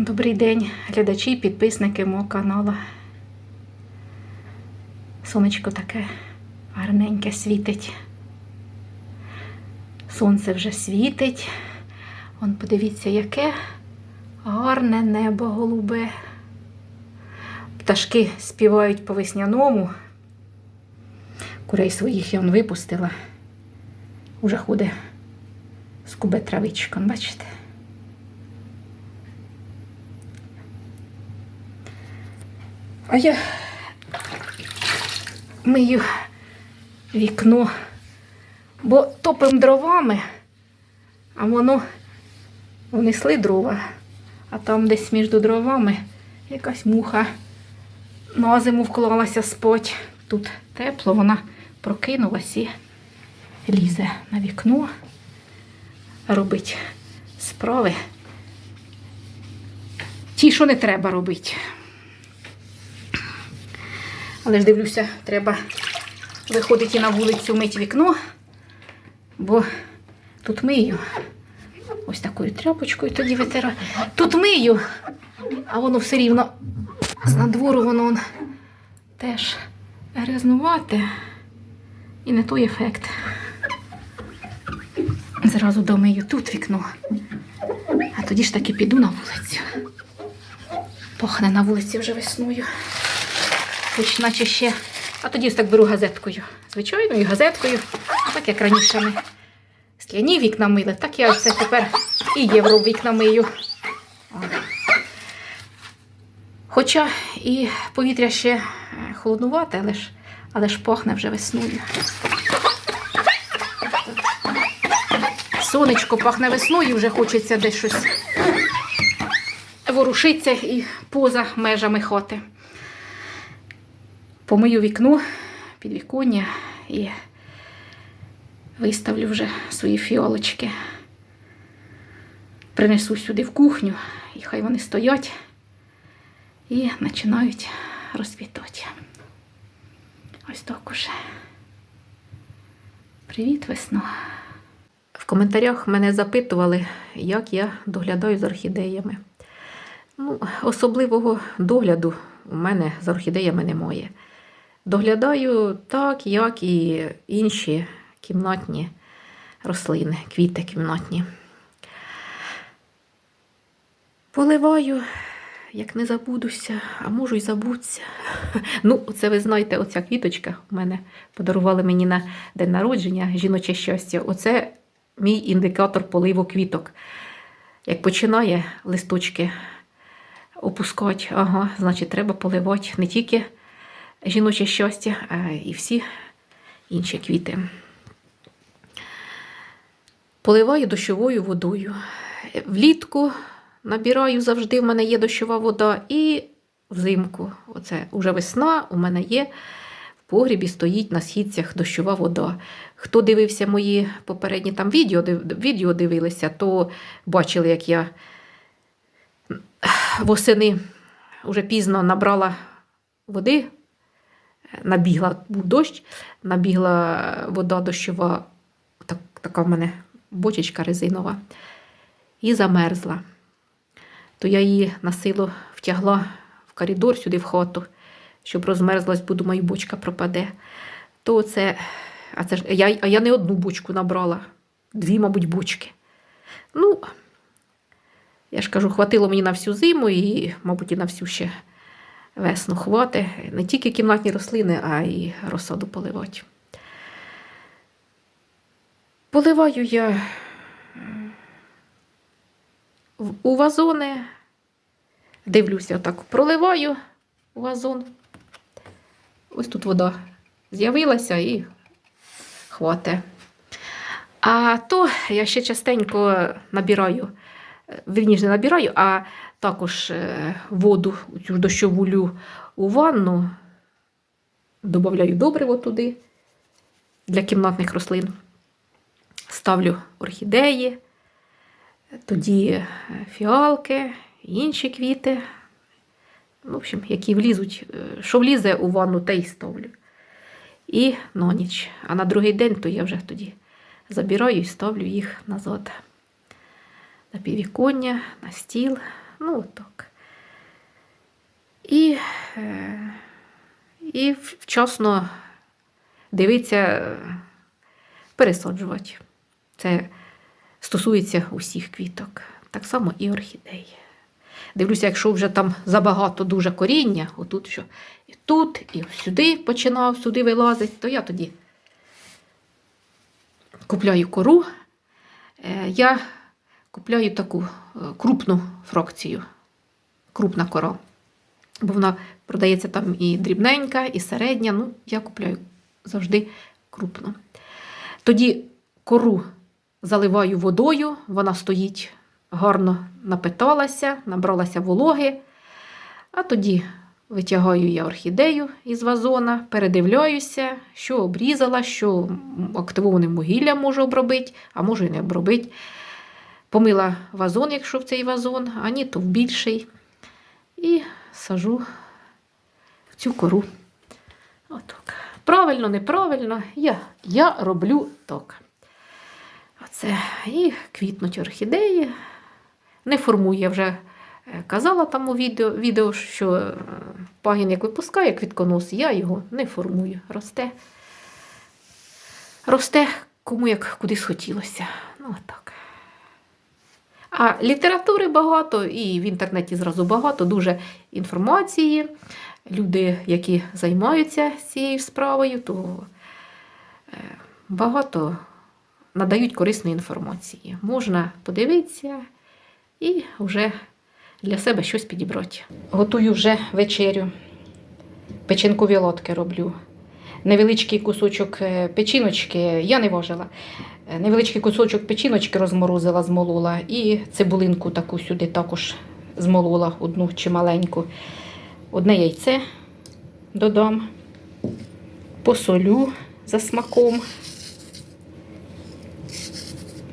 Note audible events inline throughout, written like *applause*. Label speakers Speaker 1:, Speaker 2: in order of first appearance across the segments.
Speaker 1: Добрий день, глядачі і підписники мого каналу. Сонечко таке гарненьке світить. Сонце вже світить. Вон подивіться, яке гарне небо голубе. Пташки співають по весняному. Курей своїх я вон випустила. Уже ходить скубе травичком, бачите? А я мию вікно, бо топим дровами, а воно внесли дрова, а там десь між дровами якась муха на зиму вклалася спать. Тут тепло, вона прокинулась і лізе на вікно, робить справи. Ті, що не треба робити. Але ж дивлюся, треба виходити на вулицю мити вікно, бо тут мию. Ось такою тряпочкою тоді витираю. Тут мию, а воно все рівно з надвору воно он теж грязнувате і не той ефект. Зразу домию тут вікно, а тоді ж таки піду на вулицю. Пахне на вулиці вже весною хоч наче ще. А тоді ось так беру газеткою. Звичайною газеткою. Так як раніше ми скляні вікна мили, так я це тепер і євро вікна мию. Хоча і повітря ще е, холоднувате, але ж, але ж пахне вже весною. Сонечко пахне весною, вже хочеться десь щось ворушиться і поза межами хати помию вікно, підвіконня і виставлю вже свої фіолочки. Принесу сюди в кухню, і хай вони стоять і починають розквітати. Ось так уже. Привіт, весно. В коментарях мене запитували, як я доглядаю за орхідеями. Ну, особливого догляду у мене за орхідеями немає. Доглядаю так, як і інші кімнатні рослини, квіти кімнатні. Поливаю, як не забудуся, а можу й забутися. *laughs* Ну, це ви знаєте, оця квіточка у мене подарували мені на день народження, жіноче щастя. Оце мій індикатор поливу квіток. Як починає листочки опускати, ага, значить, треба поливати не тільки жіноче щастя, і всі інші квіти. Поливаю дощовою водою. Влітку набираю завжди, в мене є дощова вода, і взимку. Оце вже весна, у мене є. В погрібі стоїть на східцях дощова вода. Хто дивився мої попередні там відео, відео дивилися, то бачили, як я восени вже пізно набрала води набігла, був дощ, набігла вода дощова, так, така в мене бочечка резинова, і замерзла. То я її на силу втягла в коридор сюди в хату, щоб розмерзлась, бо думаю, бочка пропаде. То це, а це ж я, а я не одну бочку набрала, дві, мабуть, бочки. Ну, я ж кажу, хватило мені на всю зиму і, мабуть, і на всю ще весну хвати, не тільки кімнатні рослини, а й розсаду поливати. Поливаю я у вазони, дивлюся, отак, проливаю у вазон. Ось тут вода з'явилася і хвате. А то я ще частенько набираю, вірніше не набираю, а також е, воду, цю дощову лю у ванну, додаю добриво туди для кімнатних рослин. Ставлю орхідеї, тоді е, фіалки, інші квіти. В общем, які влізуть, е, що влізе у ванну, те й ставлю. І на ніч. А на другий день то я вже тоді забираю і ставлю їх назад. На підвіконня, на стіл Ну, так. І, е, і вчасно дивитися, е, пересаджувати. Це стосується усіх квіток. Так само і орхідей. Дивлюся, якщо вже там забагато дуже коріння, отут що і тут, і сюди починав, сюди вилазить, то я тоді купляю кору. Е, Я купляю таку е, крупну фракцію, крупна кора. Бо вона продається там і дрібненька, і середня. Ну, я купляю завжди крупну. Тоді кору заливаю водою, вона стоїть гарно напиталася, набралася вологи. А тоді витягаю я орхідею із вазона, передивляюся, що обрізала, що активованим вугіллям можу обробити, а можу і не обробити. Помила вазон, якщо в цей вазон, а ні, то в більший. І сажу в цю кору. Отак. Правильно, неправильно, я, я роблю так. Оце. І квітнуть орхідеї. Не формую, я вже е, казала там у відео, відео що е, пагін як випускає квітконос, я його не формую. Росте. Росте кому як куди схотілося. Ну, так. А літератури багато, і в інтернеті зразу багато, дуже інформації. Люди, які займаються цією справою, то е, багато надають корисної інформації. Можна подивитися і вже для себе щось підібрати. Готую вже вечерю. Печінкові лотки роблю. Невеличкий кусочок е, печіночки, я не важила. Е, Невеличкий кусочок печіночки розморозила, змолола, і цибулинку таку сюди також змолола, одну чи маленьку. Одне яйце додам, посолю за смаком.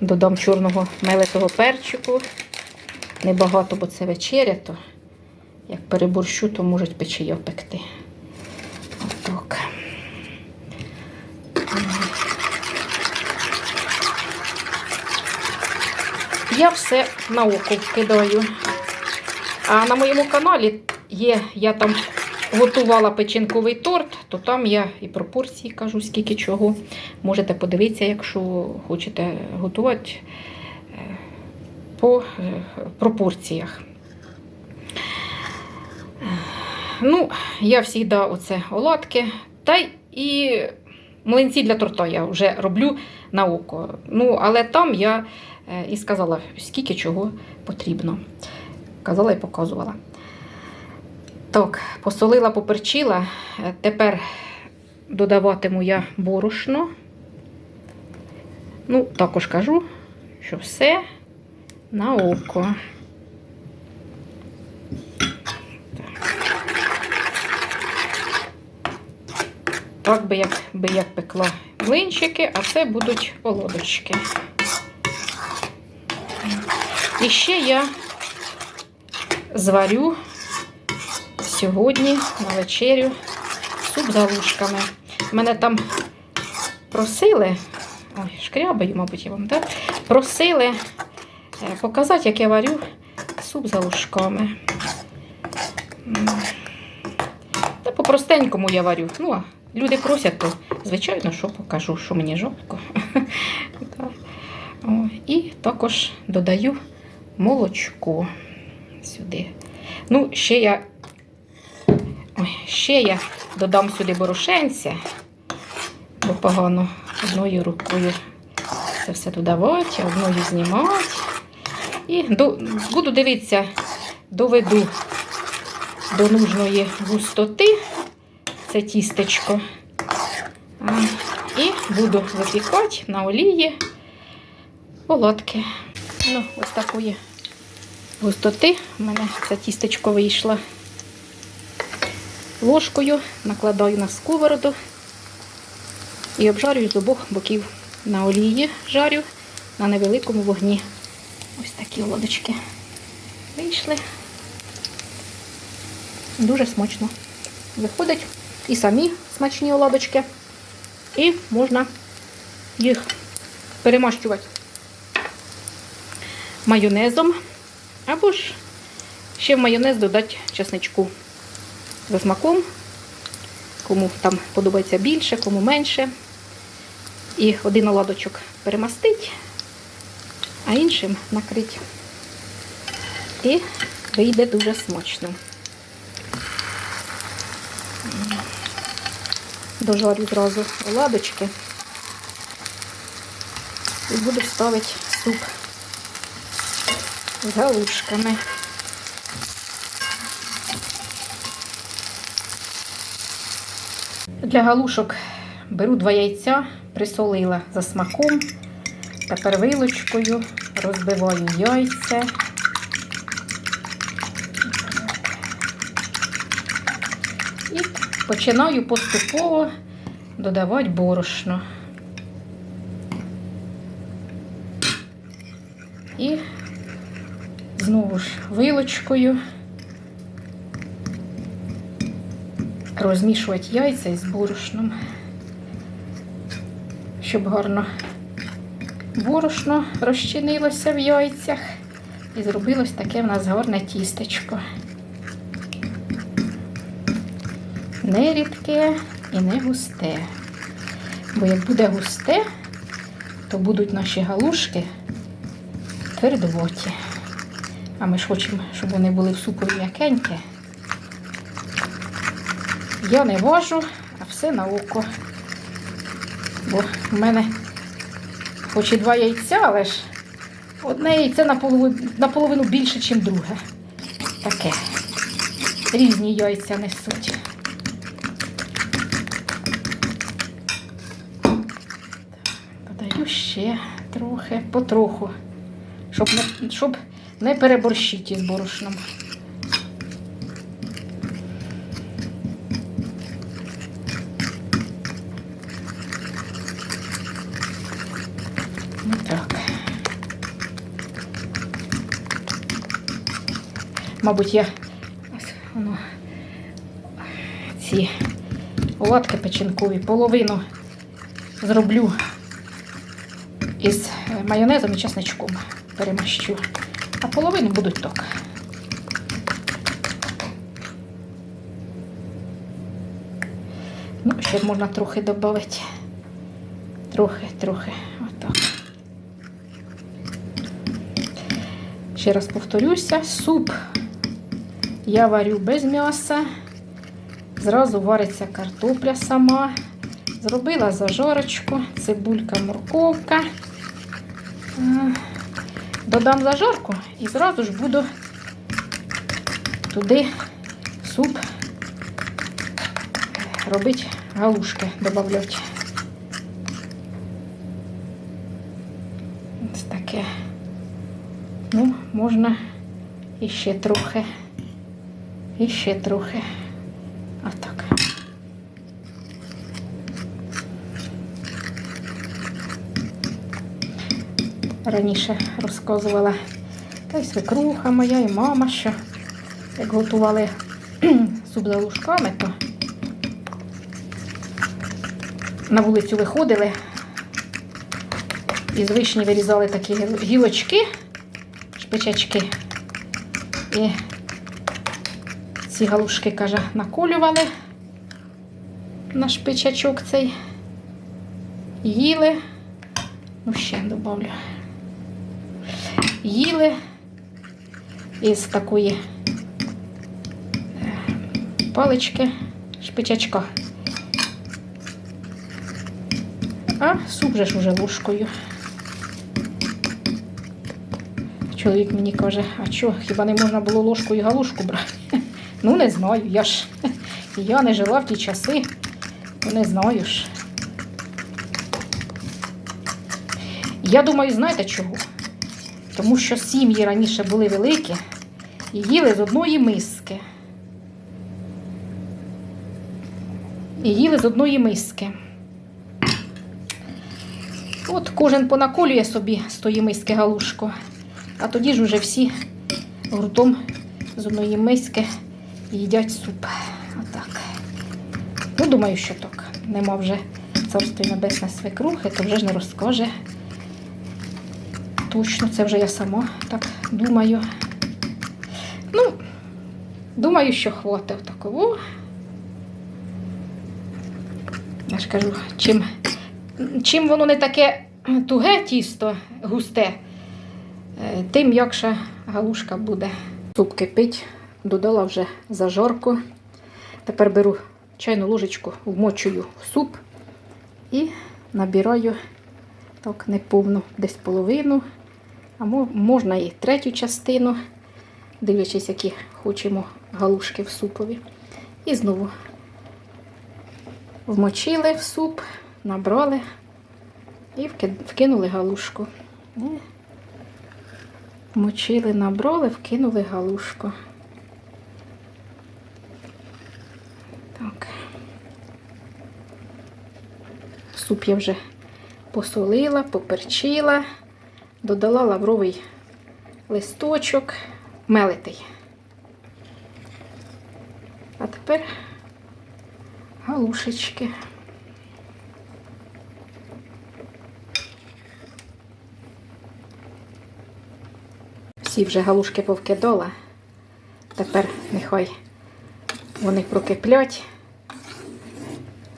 Speaker 1: Додам чорного мелитого перчику. Небагато, бо це вечеря, то як переборщу, то можуть печія пекти. Отак. Я все на око вкидаю. А на моєму каналі є, я там готувала печінковий торт, то там я і пропорції кажу, скільки чого. Можете подивитися, якщо хочете готувати е, по е, пропорціях. Ну, я завжди оце оладки. Та і млинці для торта я вже роблю на око. Ну, але там я е, і сказала, скільки чого потрібно. Казала і показувала. Так, посолила, поперчила. Е, Тепер додаватиму я борошно. Ну, також кажу, що все на око. Так би як, би як пекла млинчики, а це будуть олодочки. І ще я зварю сьогодні на вечерю суп за лужками. Мене там просили, ой, шкрябаю, мабуть, я вам, так? Просили е, показати, як я варю суп за лужками. М. Та по-простенькому я варю. Ну, а люди просять, то звичайно, що покажу, що мені жалко. *laughs* І також додаю молочко сюди. Ну, ще я, ще я додам сюди борошенця, бо погано одною рукою це все додавати, одною знімати. І буду дивитися, доведу до нужної густоти це тістечко. І буду випікати на олії оладки. Ну, ось такої густоти в мене це тістечко вийшло. Ложкою накладаю на сковороду і обжарюю з обох боків на олії жарю на невеликому вогні. Ось такі лодочки вийшли. Дуже смачно виходить. І самі смачні оладочки. І можна їх перемащувати майонезом або ж Ще в майонез додати чесничку за смаком. Кому там подобається більше, кому менше. І один оладочок перемастить, а іншим накрить. І вийде дуже смачно. Дожарю зразу оладочки і буду ставити суп з галушками. Для галушок беру два яйця, присолила за смаком. Тепер вилочкою розбиваю яйця. І починаю поступово додавати борошно. І знову ж вилочкою розмішувати яйця із борошном, щоб гарно борошно розчинилося в яйцях і зробилось таке в нас гарне тістечко. Не рідке і не густе. Бо як буде густе, то будуть наші галушки твердовоті. А ми ж хочемо, щоб вони були в супові м'якенькі. Я не важу, а все на око. Бо в мене хоч і два яйця, але ж одне яйце наполовину, наполовину більше, ніж друге. Таке. Різні яйця несуть. Додаю ще трохи, потроху, щоб щоб не переборщити із борошном. Ну. Мабуть, я ось воно, ці оладки печінкові половину зроблю із майонезом і чесничком перемащу, а половину будуть так. Ну, ще можна трохи додати. Трохи, трохи. Отак. Ще раз повторюся, суп я варю без м'яса. Зразу вариться картопля сама. Зробила зажарочку, цибулька, морковка. Додам зажарку і зразу ж буду туди суп робити галушки, додавати. Ось таке. Ну, можна іще трохи. Іще трохи. Отак. Раніше розказувала та й свекруха моя, і мама, що як готували *clears throat* суп за лужками, то на вулицю виходили і з вишні вирізали такі гілочки, шпичачки. І ці галушки, каже, наколювали на шпичачок цей. Їли. Ну, ще добавлю. Їли із такої е, палички шпичачка. А суп же ж уже ложкою. Чоловік мені каже, а що, хіба не можна було ложкою галушку брати? *laughs* Ну, не знаю, я ж *laughs* я не жила в ті часи, то не знаю ж. Я думаю, знаєте чого? Тому що сім'ї раніше були великі і їли з одної миски. І їли з одної миски. От кожен понаколює собі з тої миски галушку, а тоді ж уже всі гуртом з одної миски їдять суп. Отак. Ну, думаю, що так. Нема вже царство небесне свекрухи, то вже ж не розкаже. Точно, це вже я сама так думаю. Ну, думаю, що хватить такого. Я ж кажу, чим, чим воно не таке туге тісто, густе, е, тим якша галушка буде. Суп кипить, додала вже зажорку. Тепер беру чайну ложечку, вмочую в суп і набираю так неповну, десь половину, а можна і третю частину, дивлячись, які хочемо галушки в супові. І знову вмочили в суп, набрали і вкинули галушку. І Вмочили, набрали, вкинули галушку. Так. Суп я вже посолила, поперчила, додала лавровий листочок, мелитий. А тепер галушечки. Всі вже галушки повкидала. Тепер нехай вони прокиплять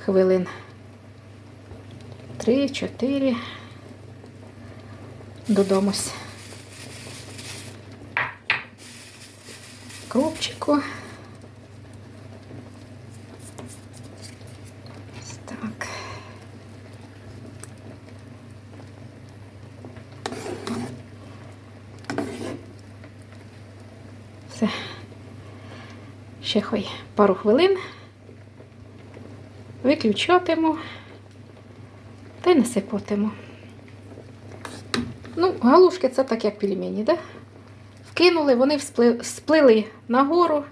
Speaker 1: хвилин 3-4 додомусь. Кропчику. Так. Все. Ще хай пару хвилин. Виключатиму та й насипатиму. Галушки це так, як пельмені, да? Вкинули, вони вспли- сплили нагору.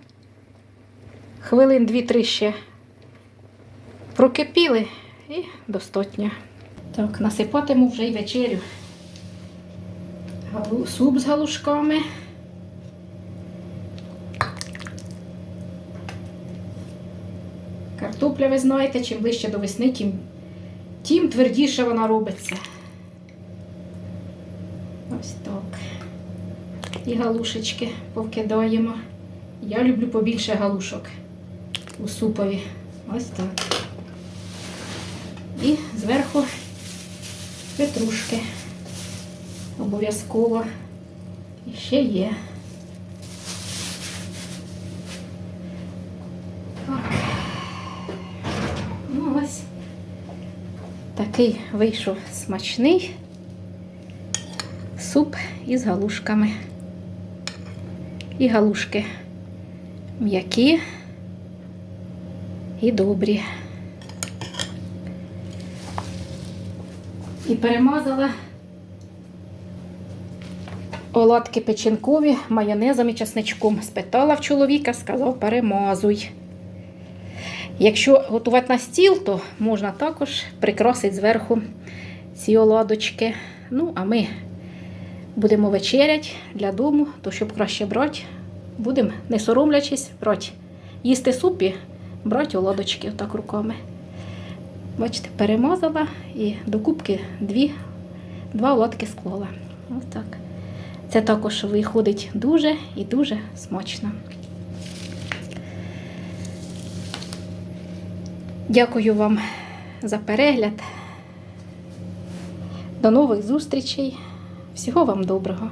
Speaker 1: Хвилин 2-3 ще прокипіли і достатньо. Так, насипатиму вже й вечерю. Суп з галушками. Картопля, ви знаєте, чим ближче до весни, тим, тим твердіше вона робиться. Ось так. І галушечки повкидаємо. Я люблю побільше галушок у супові. Ось так. І зверху петрушки. Обов'язково. І ще є. Так. Ну ось. Такий вийшов смачний суп із галушками. І галушки м'які і добрі. І перемазала оладки печінкові майонезом і часничком. Спитала в чоловіка, сказав, перемазуй. Якщо готувати на стіл, то можна також прикрасити зверху ці оладочки. Ну, а ми будемо вечерять для дому, то щоб краще брати, будемо, не соромлячись, брати. Їсти супі, брати оладочки отак руками. Бачите, перемазала і до кубки дві, два оладки склала. Ось так. Це також виходить дуже і дуже смачно. Дякую вам за перегляд. До нових зустрічей. Всього вам доброго!